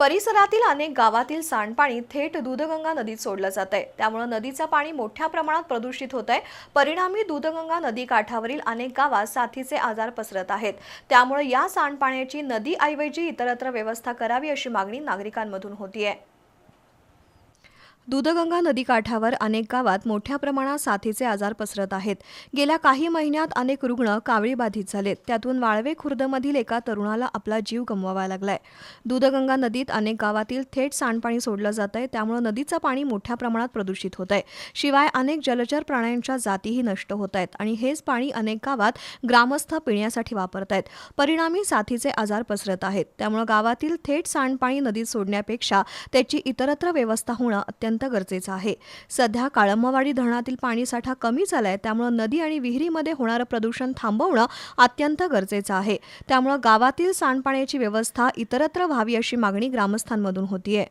परिसरातील अनेक गावातील सांडपाणी थेट दूधगंगा नदीत सोडलं जात आहे. त्यामुळे नदीचं पाणी मोठ्या प्रमाणात प्रदूषित होत आहे. परिणामी दूधगंगा नदी काठावरील अनेक गावात साथीचे आजार पसरत आहेत. त्यामुळे या सांडपाण्याची नदीऐवजी इतरत्र व्यवस्था करावी अशी मागणी नागरिकांमधून होतीये. दूधगंगा नदीकाठावर अनेक गावात मोठ्या प्रमाणात साथीचे आजार पसरत आहेत. गेल्या काही महिन्यात अनेक रुग्ण कावळी बाधित झालेत. त्यातून वाळवे खुर्दमधील एका तरुणाला आपला जीव गमवावा लागलाय. दूधगंगा नदीत अनेक गावातील थेट सांडपाणी सोडलं जात आहे. त्यामुळे नदीचं पाणी मोठ्या प्रमाणात प्रदूषित होत आहे. शिवाय अनेक जलचर प्राण्यांच्या जातीही नष्ट होत आहेत आणि हेच पाणी अनेक गावात ग्रामस्थ पिण्यासाठी वापरत आहेत. परिणामी साथीचे आजार पसरत आहेत. त्यामुळे गावातील थेट सांडपाणी नदीत सोडण्यापेक्षा त्याची इतरत्र व्यवस्था होणं अत्यंत गरजेचं आहे. सध्या काळंबवाडी धरणातील पाणीसाठा कमी झालाय त्यामुळे नदी आणि विहिरीमध्ये होणारं प्रदूषण थांबवणं अत्यंत गरजेचं आहे. त्यामुळे गावातील सांडपाण्याची व्यवस्था इतरत्र व्हावी अशी मागणी ग्रामस्थांमधून होतीये.